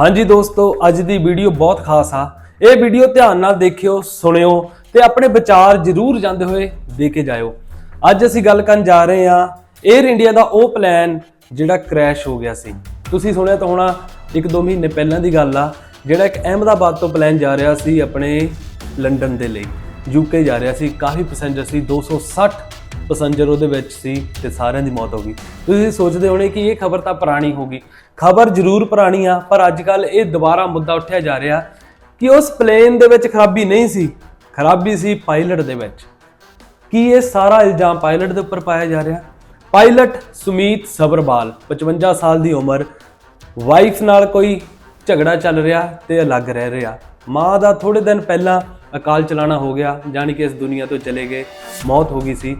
ਹਾਂਜੀ ਦੋਸਤੋ, ਅੱਜ ਦੀ ਵੀਡੀਓ ਬਹੁਤ ਖਾਸ ਆ। ਇਹ ਵੀਡੀਓ ਧਿਆਨ ਨਾਲ ਦੇਖਿਓ, ਸੁਣਿਓ ਤੇ ਆਪਣੇ ਵਿਚਾਰ ਜ਼ਰੂਰ ਜਾਂਦੇ ਹੋਏ ਦੇ ਕੇ ਜਾਇਓ। ਅੱਜ ਅਸੀਂ ਗੱਲ ਕਰਨ ਜਾ ਰਹੇ ਹਾਂ 에ਅਰ ਇੰਡੀਆ ਦਾ ਉਹ ਪਲਾਨ ਜਿਹੜਾ ਕ੍ਰੈਸ਼ ਹੋ ਗਿਆ ਸੀ। ਤੁਸੀਂ ਸੁਣਿਆ ਤਾਂ ਹੋਣਾ ਇੱਕ ਦੋ ਮਹੀਨੇ ਪਹਿਲਾਂ ਦੀ ਗੱਲ ਆ, ਜਿਹੜਾ ਇੱਕ ਅਹਿਮਦਾਬਾਦ ਤੋਂ ਪਲਾਨ ਜਾ ਰਿਹਾ ਸੀ ਆਪਣੇ ਲੰਡਨ ਦੇ ਲਈ। ਯੂਕੇ ਜਾ ਰਿਹਾ ਸੀ, ਕਾਫੀ ਪੈਸੇਂਜਰ ਸੀ 260 ਪੈਸੇਂਜਰ ਉਹਦੇ ਵਿੱਚ ਸੀ ਤੇ ਸਾਰਿਆਂ ਦੀ ਮੌਤ ਹੋ ਗਈ। ਤੁਸੀਂ ਸੋਚਦੇ ਹੋਣੇ ਕਿ ਇਹ ਖਬਰ ਤਾਂ ਪੁਰਾਣੀ ਹੋ ਗਈ। ਖਬਰ ਜ਼ਰੂਰ ਪੁਰਾਣੀ ਆ, ਪਰ ਅੱਜ ਕੱਲ ਇਹ ਦੁਬਾਰਾ ਮੁੱਦਾ ਉੱਠਿਆ ਜਾ ਰਿਹਾ ਕਿ ਉਸ ਪਲੇਨ ਦੇ ਵਿੱਚ ਖਰਾਬੀ ਨਹੀਂ ਸੀ। ਖਰਾਬੀ ਸੀ ਪਾਇਲਟ ਦੇ ਵਿੱਚ। ਕੀ ਇਹ ਸਾਰਾ ਇਲਜ਼ਾਮ ਪਾਇਲਟ ਦੇ ਉੱਪਰ ਪਾਇਆ ਜਾ ਰਿਹਾ? ਪਾਇਲਟ ਸੁਮੀਤ ਸਬਰਵਾਲ 55 ਸਾਲ ਦੀ ਉਮਰ, ਵਾਈਫ ਨਾਲ ਕੋਈ ਝਗੜਾ ਚੱਲ ਰਿਹਾ ਤੇ ਅਲੱਗ ਰਹਿ ਰਿਹਾ। ਮਾਂ ਦਾ ਥੋੜੇ ਦਿਨ ਪਹਿਲਾਂ ਅਕਾਲ ਚਲਾਣਾ ਹੋ ਗਿਆ, ਜਾਣੀ ਕਿ ਇਸ ਦੁਨੀਆ ਤੋਂ ਚਲੇ ਗਏ, ਮੌਤ ਹੋ ਗਈ ਸੀ।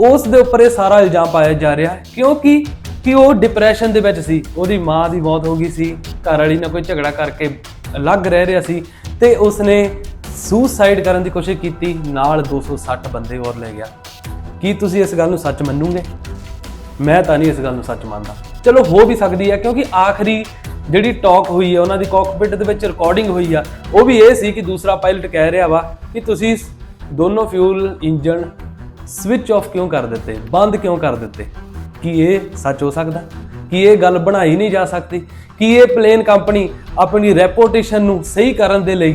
ਉਸ ਦੇ ਉੱਪਰ ਇਹ ਸਾਰਾ ਇਲਜ਼ਾਮ ਪਾਇਆ ਜਾ ਰਿਹਾ ਹੈ। ਕਿਉਂਕਿ ਕਿ ਉਹ ਡਿਪਰੈਸ਼ਨ ਦੇ ਵਿੱਚ ਸੀ, ਉਹਦੀ ਮਾਂ ਦੀ ਮੌਤ ਹੋ ਗਈ ਸੀ, ਘਰ ਵਾਲੀ ਨਾਲ ਕੋਈ ਝਗੜਾ ਕਰਕੇ ਅਲੱਗ ਰਹਿ ਰਿਹਾ ਸੀ ਤੇ ਉਸਨੇ ਸੁਸਾਈਡ ਕਰਨ ਦੀ ਕੋਸ਼ਿਸ਼ ਕੀਤੀ, ਨਾਲ 260 ਬੰਦੇ ਹੋਰ ਲੈ ਗਿਆ। ਕੀ ਤੁਸੀਂ ਇਸ ਗੱਲ ਨੂੰ ਸੱਚ ਮੰਨੋਗੇ? ਮੈਂ ਤਾਂ ਨਹੀਂ ਇਸ ਗੱਲ ਨੂੰ ਸੱਚ ਮੰਨਦਾ। ਚਲੋ ਹੋ ਵੀ ਸਕਦੀ ਹੈ, ਕਿਉਂਕਿ ਆਖਰੀ ਜਿਹੜੀ ਟਾਕ ਹੋਈ ਹੈ, ਉਹਨਾਂ ਦੀ ਕਾਕਪਿਟ ਦੇ ਵਿੱਚ ਰਿਕਾਰਡਿੰਗ ਹੋਈ ਆ, ਉਹ ਵੀ ਇਹ ਸੀ ਕਿ ਦੂਸਰਾ ਪਾਇਲਟ ਕਹਿ ਰਿਹਾ ਵਾ ਕਿ ਤੁਸੀਂ ਦੋਨੋਂ ਫਿਊਲ ਇੰਜਨ ਸਵਿਚ ਆਫ ਕਿਉਂ ਕਰ ਦਿੱਤੇ? ਬੰਦ ਕਿਉਂ ਕਰ ਦਿੱਤੇ? ਕੀ ਇਹ ਸੱਚ ਹੋ ਸਕਦਾ? ਕੀ ਇਹ ਗੱਲ ਬਣਾਈ ਨਹੀਂ ਜਾ ਸਕਦੀ? ਕੀ ਇਹ ਪਲੇਨ ਕੰਪਨੀ ਆਪਣੀ ਰੈਪੋਟੇਸ਼ਨ ਨੂੰ ਸਹੀ ਕਰਨ ਦੇ ਲਈ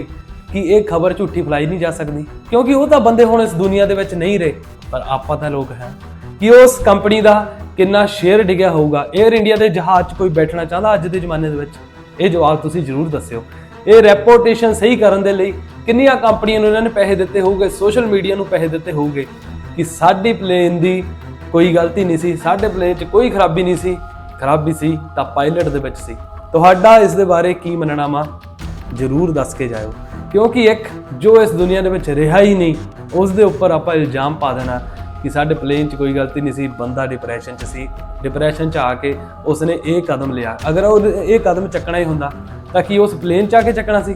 ਕਿ ਇਹ ਖਬਰ ਝੂਠੀ ਫੈਲਾਈ ਨਹੀਂ ਜਾ ਸਕਦੀ? ਕਿਉਂਕਿ ਉਹ ਤਾਂ ਬੰਦੇ ਹੁਣ ਇਸ ਦੁਨੀਆ ਦੇ ਵਿੱਚ ਨਹੀਂ ਰਹੇ। ਪਰ ਆਪਾਂ ਤਾਂ ਲੋਕ ਹੈ। ਕਿ ਉਸ ਕੰਪਨੀ ਦਾ ਕਿੰਨਾ ਸ਼ੇਅਰ ਡਿੱਗਿਆ ਹੋਊਗਾ? 에ਅਰ ਇੰਡੀਆ ਦੇ ਜਹਾਜ਼ 'ਚ ਕੋਈ ਬੈਠਣਾ ਚਾਹੁੰਦਾ ਅੱਜ ਦੇ ਜ਼ਮਾਨੇ ਦੇ ਵਿੱਚ? ਇਹ ਜਵਾਬ ਤੁਸੀਂ ਜ਼ਰੂਰ ਦੱਸਿਓ। ਇਹ ਰੈਪੋਟੇਸ਼ਨ ਸਹੀ ਕਰਨ ਦੇ ਲਈ ਕਿੰਨੀਆਂ ਕੰਪਨੀਆਂ ਨੂੰ ਇਹਨਾਂ ਨੇ ਪੈਸੇ ਦਿੱਤੇ ਹੋਊਗੇ? ਸੋਸ਼ਲ ਮੀਡੀਆ ਨੂੰ ਪੈਸੇ ਦਿੱਤੇ ਹੋਊਗੇ? ਕਿ ਸਾਡੀ ਪਲੇਨ ਦੀ ਕੋਈ ਗਲਤੀ ਨਹੀਂ ਸੀ, ਸਾਡੇ ਪਲੇਨ 'ਚ ਕੋਈ ਖਰਾਬੀ ਨਹੀਂ ਸੀ। ਖਰਾਬੀ ਸੀ ਤਾਂ ਪਾਇਲਟ ਦੇ ਵਿੱਚ ਸੀ। ਤੁਹਾਡਾ ਇਸ ਦੇ ਬਾਰੇ ਕੀ ਮੰਨਣਾ ਵਾ? ਜ਼ਰੂਰ ਦੱਸ ਕੇ ਜਾਇਓ। ਕਿਉਂਕਿ ਇੱਕ, ਜੋ ਇਸ ਦੁਨੀਆ ਦੇ ਵਿੱਚ ਰਿਹਾ ਹੀ ਨਹੀਂ, ਉਸ ਦੇ ਉੱਪਰ ਆਪਾਂ ਇਲਜ਼ਾਮ ਪਾ ਦੇਣਾ ਕਿ ਸਾਡੇ ਪਲੇਨ 'ਚ ਕੋਈ ਗਲਤੀ ਨਹੀਂ ਸੀ, ਬੰਦਾ ਡਿਪਰੈਸ਼ਨ 'ਚ ਸੀ। ਡਿਪਰੈਸ਼ਨ 'ਚ ਆ ਕੇ ਉਸਨੇ ਇਹ ਕਦਮ ਲਿਆ। ਅਗਰ ਉਹ ਇਹ ਕਦਮ ਚੱਕਣਾ ਹੀ ਹੁੰਦਾ, ਤਾਂ ਕੀ ਉਸ ਪਲੇਨ 'ਚ ਆ ਕੇ ਚੱਕਣਾ ਸੀ?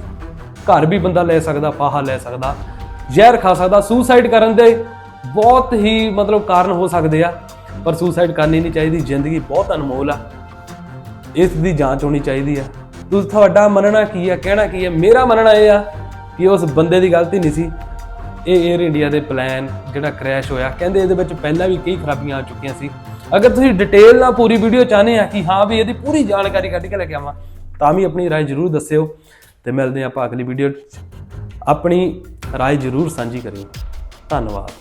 ਘਰ ਵੀ ਬੰਦਾ ਲੈ ਸਕਦਾ, ਫਾਹਾ ਲੈ ਸਕਦਾ, ਜ਼ਹਿਰ ਖਾ ਸਕਦਾ ਸੁਸਾਈਡ ਕਰਨ ਦੇ ਬਹੁਤ ਹੀ ਮਤਲਬ ਕਾਰਨ ਹੋ ਸਕਦੇ ਆ, ਪਰ ਸੁਸਾਈਡ ਕਰਨੀ ਨਹੀਂ ਚਾਹੀਦੀ, ਜ਼ਿੰਦਗੀ ਬਹੁਤ ਅਨਮੋਲ ਆ। ਇਸ ਦੀ ਜਾਂਚ ਹੋਣੀ ਚਾਹੀਦੀ ਆ। ਤੁਸੀਂ ਤੁਹਾਡਾ ਮੰਨਣਾ ਕੀ ਆ, ਕਹਿਣਾ ਕੀ ਆ? ਮੇਰਾ ਮੰਨਣਾ ਇਹ ਆ ਕਿ ਉਸ ਬੰਦੇ ਦੀ ਗਲਤੀ ਨਹੀਂ ਸੀ। ਇਹ 에ਅਰ ਇੰਡੀਆ ਦੇ ਪਲਾਨ ਜਿਹੜਾ ਕ੍ਰੈਸ਼ ਹੋਇਆ, ਕਹਿੰਦੇ ਇਹਦੇ ਵਿੱਚ ਪਹਿਲਾਂ ਵੀ ਕਈ ਖਰਾਬੀਆਂ ਆ ਚੁੱਕੀਆਂ ਸੀ। ਅਗਰ ਤੁਸੀਂ ਡਿਟੇਲ ਨਾਲ ਪੂਰੀ ਵੀਡੀਓ ਚਾਹਨੇ ਆ ਕਿ ਹਾਂ ਵੀ ਇਹਦੀ ਪੂਰੀ ਜਾਣਕਾਰੀ ਕੱਢ ਕੇ ਲੈ ਕੇ ਆਵਾਂ, ਤਾਂ ਵੀ ਆਪਣੀ رائے ਜ਼ਰੂਰ ਦੱਸਿਓ ਤੇ ਮਿਲਦੇ ਆਪਾਂ ਅਗਲੀ ਵੀਡੀਓ ਆਪਣੀ رائے ਜ਼ਰੂਰ ਸਾਂਝੀ ਕਰਿਓ। ਧੰਨਵਾਦ।